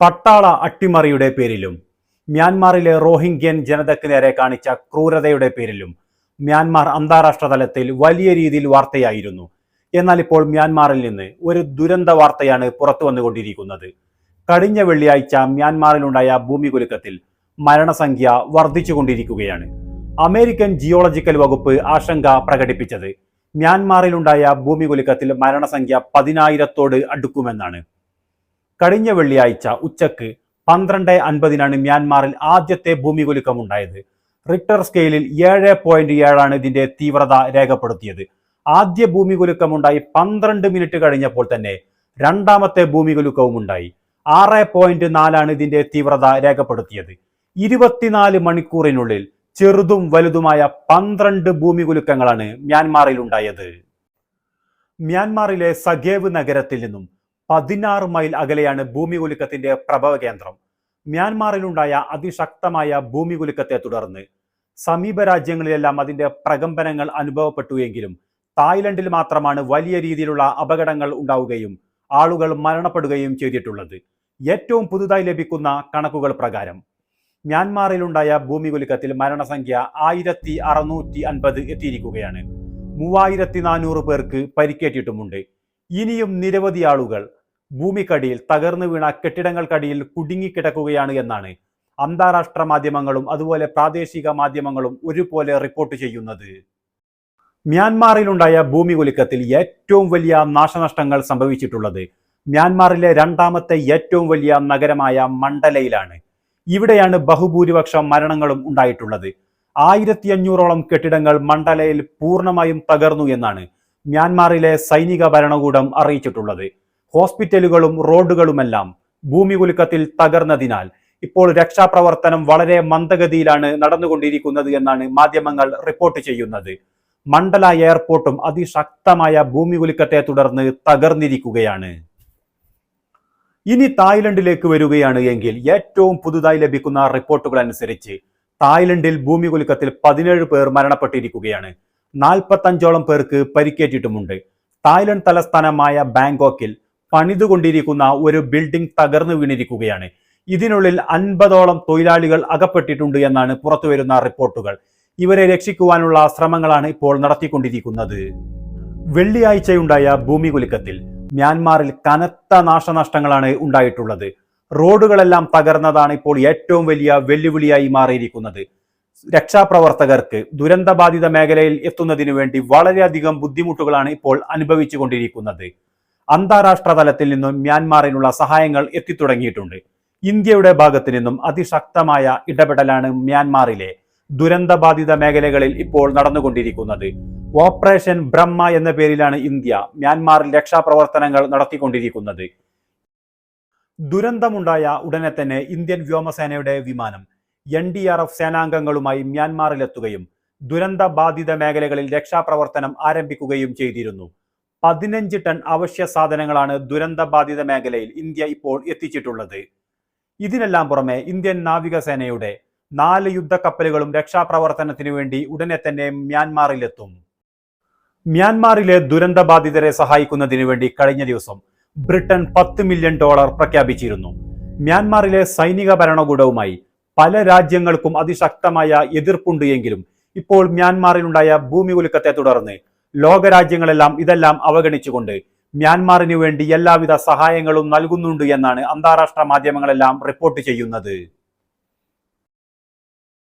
പട്ടാള അട്ടിമറിയുടെ പേരിലും മ്യാൻമാറിലെ റോഹിംഗ്യൻ ജനതയ്ക്ക് നേരെ കാണിച്ച ക്രൂരതയുടെ പേരിലും മ്യാൻമാർ അന്താരാഷ്ട്ര തലത്തിൽ വലിയ രീതിയിൽ വാർത്തയായിരുന്നു. എന്നാൽ ഇപ്പോൾ മ്യാൻമാറിൽ നിന്ന് ഒരു ദുരന്ത വാർത്തയാണ് പുറത്തു വന്നുകൊണ്ടിരിക്കുന്നത്. കഴിഞ്ഞ വെള്ളിയാഴ്ച മ്യാൻമാറിലുണ്ടായ ഭൂമികുലുക്കത്തിൽ മരണസംഖ്യ വർദ്ധിച്ചുകൊണ്ടിരിക്കുകയാണ്. അമേരിക്കൻ ജിയോളജിക്കൽ വകുപ്പ് ആശങ്ക പ്രകടിപ്പിച്ചത് മ്യാൻമാറിലുണ്ടായ ഭൂമികുലുക്കത്തിൽ മരണസംഖ്യ പതിനായിരത്തോട് അടുക്കുമെന്നാണ്. കഴിഞ്ഞ വെള്ളിയാഴ്ച ഉച്ചയ്ക്ക് പന്ത്രണ്ട് അൻപതിനാണ് മ്യാൻമാറിൽ ആദ്യത്തെ ഭൂമികുലുക്കമുണ്ടായത്. റിക്ടർ സ്കെയിലിൽ ഏഴ് പോയിന്റ് ഏഴാണ് ഇതിന്റെ തീവ്രത രേഖപ്പെടുത്തിയത്. ആദ്യ ഭൂമികുലുക്കമുണ്ടായി പന്ത്രണ്ട് മിനിറ്റ് കഴിഞ്ഞപ്പോൾ തന്നെ രണ്ടാമത്തെ ഭൂമികുലുക്കവും ഉണ്ടായി ആറ് പോയിന്റ് നാലാണ് ഇതിന്റെ തീവ്രത രേഖപ്പെടുത്തിയത്. ഇരുപത്തിനാല് മണിക്കൂറിനുള്ളിൽ ചെറുതും വലുതുമായ പന്ത്രണ്ട് ഭൂമികുലുക്കങ്ങളാണ് മ്യാൻമാറിൽ ഉണ്ടായത്. മ്യാൻമാറിലെ സഗേവ് നഗരത്തിൽ നിന്നും പതിനാറ് മൈൽ അകലെയാണ് ഭൂമികുലുക്കത്തിന്റെ പ്രഭവ കേന്ദ്രം. മ്യാൻമാറിലുണ്ടായ അതിശക്തമായ ഭൂമികുലുക്കത്തെ തുടർന്ന് സമീപ രാജ്യങ്ങളിലെല്ലാം അതിന്റെ പ്രകമ്പനങ്ങൾ അനുഭവപ്പെട്ടു എങ്കിലും തായ്ലൻഡിൽ മാത്രമാണ് വലിയ രീതിയിലുള്ള അപകടങ്ങൾ ഉണ്ടാവുകയും ആളുകൾ മരണപ്പെടുകയും ചെയ്തിട്ടുള്ളത്. ഏറ്റവും പുതുതായി ലഭിക്കുന്ന കണക്കുകൾ പ്രകാരം മ്യാൻമാറിലുണ്ടായ ഭൂമികുലുക്കത്തിൽ മരണസംഖ്യ ആയിരത്തി അറുന്നൂറ്റി അൻപത് എത്തിയിരിക്കുകയാണ്. മൂവായിരത്തി നാനൂറ് പേർക്ക് പരിക്കേറ്റിട്ടുമുണ്ട്. ഇനിയും നിരവധി ആളുകൾ ഭൂമിക്കടിയിൽ തകർന്നു വീണ കെട്ടിടങ്ങൾക്കടിയിൽ കുടുങ്ങിക്കിടക്കുകയാണ് എന്നാണ് അന്താരാഷ്ട്ര മാധ്യമങ്ങളും അതുപോലെ പ്രാദേശിക മാധ്യമങ്ങളും ഒരുപോലെ റിപ്പോർട്ട് ചെയ്യുന്നത്. മ്യാൻമാറിലുണ്ടായ ഭൂമികുലുക്കത്തിൽ ഏറ്റവും വലിയ നാശനഷ്ടങ്ങൾ സംഭവിച്ചിട്ടുള്ളത് മ്യാൻമാറിലെ രണ്ടാമത്തെ ഏറ്റവും വലിയ നഗരമായ മണ്ഡലയിലാണ്. ഇവിടെയാണ് ബഹുഭൂരിപക്ഷം മരണങ്ങളും ഉണ്ടായിട്ടുള്ളത്. ആയിരത്തി അഞ്ഞൂറോളം കെട്ടിടങ്ങൾ മണ്ഡലയിൽ പൂർണമായും തകർന്നു എന്നാണ് മ്യാൻമാറിലെ സൈനിക ഭരണകൂടം അറിയിച്ചിട്ടുള്ളത്. ഹോസ്പിറ്റലുകളും റോഡുകളുമെല്ലാം ഭൂമികുലുക്കത്തിൽ തകർന്നതിനാൽ ഇപ്പോൾ രക്ഷാപ്രവർത്തനം വളരെ മന്ദഗതിയിലാണ് നടന്നുകൊണ്ടിരിക്കുന്നത് എന്നാണ് മാധ്യമങ്ങൾ റിപ്പോർട്ട് ചെയ്യുന്നത്. മണ്ഡല എയർപോർട്ടും അതിശക്തമായ ഭൂമികുലുക്കത്തെ തുടർന്ന് തകർന്നിരിക്കുകയാണ്. ഇനി തായ്ലൻഡിലേക്ക് വരികയാണ് എങ്കിൽ ഏറ്റവും പുതുതായി ലഭിക്കുന്ന റിപ്പോർട്ടുകൾ അനുസരിച്ച് തായ്ലൻഡിൽ ഭൂമികുലുക്കത്തിൽ പതിനേഴ് പേർ മരണപ്പെട്ടിരിക്കുകയാണ്. നാൽപ്പത്തഞ്ചോളം പേർക്ക് പരിക്കേറ്റിട്ടുമുണ്ട്. തായ്ലൻഡ് തലസ്ഥാനമായ ബാങ്കോക്കിൽ പണിതുകൊണ്ടിരിക്കുന്ന ഒരു ബിൽഡിംഗ് തകർന്നു വീണിരിക്കുകയാണ്. ഇതിനുള്ളിൽ അൻപതോളം തൊഴിലാളികൾ അകപ്പെട്ടിട്ടുണ്ട് എന്നാണ് പുറത്തുവരുന്ന റിപ്പോർട്ടുകൾ. ഇവരെ രക്ഷിക്കുവാനുള്ള ശ്രമങ്ങളാണ് ഇപ്പോൾ നടത്തിക്കൊണ്ടിരിക്കുന്നത്. വെള്ളിയാഴ്ചയുണ്ടായ ഭൂമികുലുക്കത്തിൽ മ്യാൻമാറിൽ കനത്ത നാശനഷ്ടങ്ങളാണ് ഉണ്ടായിട്ടുള്ളത്. റോഡുകളെല്ലാം തകർന്നതാണ് ഇപ്പോൾ ഏറ്റവും വലിയ വെല്ലുവിളിയായി മാറിയിരിക്കുന്നത്. രക്ഷാപ്രവർത്തകർക്ക് ദുരന്തബാധിത മേഖലയിൽ എത്തുന്നതിനു വേണ്ടി വളരെയധികം ബുദ്ധിമുട്ടുകളാണ് ഇപ്പോൾ അനുഭവിച്ചു കൊണ്ടിരിക്കുന്നത് അന്താരാഷ്ട്ര തലത്തിൽ നിന്നും മ്യാൻമാറിനുള്ള സഹായങ്ങൾ എത്തിത്തുടങ്ങിയിട്ടുണ്ട്. ഇന്ത്യയുടെ ഭാഗത്തു നിന്നും അതിശക്തമായ ഇടപെടലാണ് മ്യാൻമാറിലെ ദുരന്തബാധിത മേഖലകളിൽ ഇപ്പോൾ നടന്നുകൊണ്ടിരിക്കുന്നത്. ഓപ്പറേഷൻ ബ്രഹ്മ എന്ന പേരിലാണ് ഇന്ത്യ മ്യാൻമാറിൽ രക്ഷാപ്രവർത്തനങ്ങൾ നടത്തിക്കൊണ്ടിരിക്കുന്നത്. ദുരന്തമുണ്ടായ ഉടനെ തന്നെ ഇന്ത്യൻ വ്യോമസേനയുടെ വിമാനം എൻ ഡി ആർ എഫ് സേനാംഗങ്ങളുമായി മ്യാൻമാറിലെത്തുകയും ദുരന്ത ബാധിത മേഖലകളിൽ രക്ഷാപ്രവർത്തനം ആരംഭിക്കുകയും ചെയ്തിരുന്നു. പതിനഞ്ച് ടൺ അവശ്യ സാധനങ്ങളാണ് ദുരന്ത ബാധിത മേഖലയിൽ ഇന്ത്യ ഇപ്പോൾ എത്തിച്ചിട്ടുള്ളത്. ഇതിനെല്ലാം പുറമെ ഇന്ത്യൻ നാവികസേനയുടെ നാല് യുദ്ധക്കപ്പലുകളും രക്ഷാപ്രവർത്തനത്തിനു വേണ്ടി ഉടനെ തന്നെ മ്യാൻമാറിലെത്തും. മ്യാൻമാറിലെ ദുരന്തബാധിതരെ സഹായിക്കുന്നതിനു വേണ്ടി കഴിഞ്ഞ ദിവസം ബ്രിട്ടൻ പത്ത് മില്യൺ ഡോളർ പ്രഖ്യാപിച്ചിരുന്നു. മ്യാൻമാറിലെ സൈനിക ഭരണകൂടവുമായി പല രാജ്യങ്ങൾക്കും അതിശക്തമായ എതിർപ്പുണ്ട് എങ്കിലും ഇപ്പോൾ മ്യാൻമാറിലുണ്ടായ ഭൂമി കുലുക്കത്തെ തുടർന്ന് ലോകരാജ്യങ്ങളെല്ലാം ഇതെല്ലാം അവഗണിച്ചുകൊണ്ട് മ്യാൻമാറിനു വേണ്ടി എല്ലാവിധ സഹായങ്ങളും നൽകുന്നുണ്ട് എന്നാണ് അന്താരാഷ്ട്ര മാധ്യമങ്ങളെല്ലാം റിപ്പോർട്ട് ചെയ്യുന്നത്.